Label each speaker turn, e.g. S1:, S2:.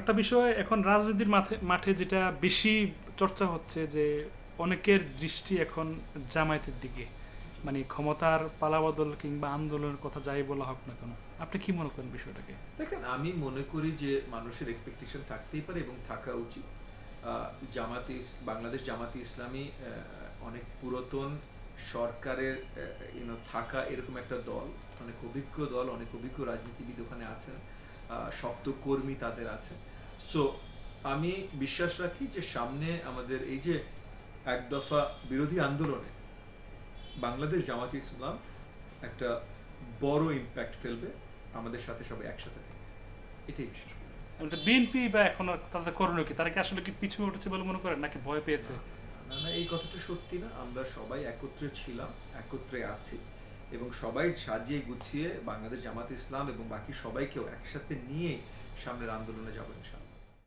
S1: একটা বিষয়, এখন রাজনীতির মাঠে মাঠে যেটা বেশি চর্চা হচ্ছে যে অনেকের দৃষ্টি এখন জামায়াতের দিকে। মানে ক্ষমতার পালাবদল কিংবা আন্দোলনের কথা যাই বলা হোক না কেন, আপনি কি মনে করেন বিষয়টাকে?
S2: দেখেন, আমি মনে করি যে মানুষের এক্সপেকটেশন থাকতেই পারে এবং থাকা উচিত। জামাতে বাংলাদেশ জামাতে ইসলামী অনেক পুরাতন সরকারের ইউনো থাকা এরকম একটা দল, অনেক অভিজ্ঞ দল, অনেক অভিজ্ঞ রাজনীতিবিদ ওখানে আছেন। শক্ত কর্মী তাদের আছে। সো আমি বিশ্বাস রাখি যে সামনে আমাদের এই যে এক দফা বিরোধী আন্দোলনে বাংলাদেশ জামাতে ইসলাম একটা বড় ইম্প্যাক্ট ফেলবে আমাদের সাথে সবাই একসাথে থেকে এটাই বিশ্বাস
S1: বিএনপি বা এখন তাদের করণীয় কি? তারা কি আসলে কি পিছু উঠেছে বলে মনে করেন নাকি ভয় পেয়েছে?
S2: না না এই কথাটা সত্যি না। আমরা সবাই একত্রে ছিলাম একত্রে আছি। এবং সবাই সাজিয়ে গুছিয়ে বাংলাদেশ জামাত ইসলাম এবং বাকি সবাইকেও একসাথে নিয়ে সামনের আন্দোলনে যাব ইনশাআল্লাহ।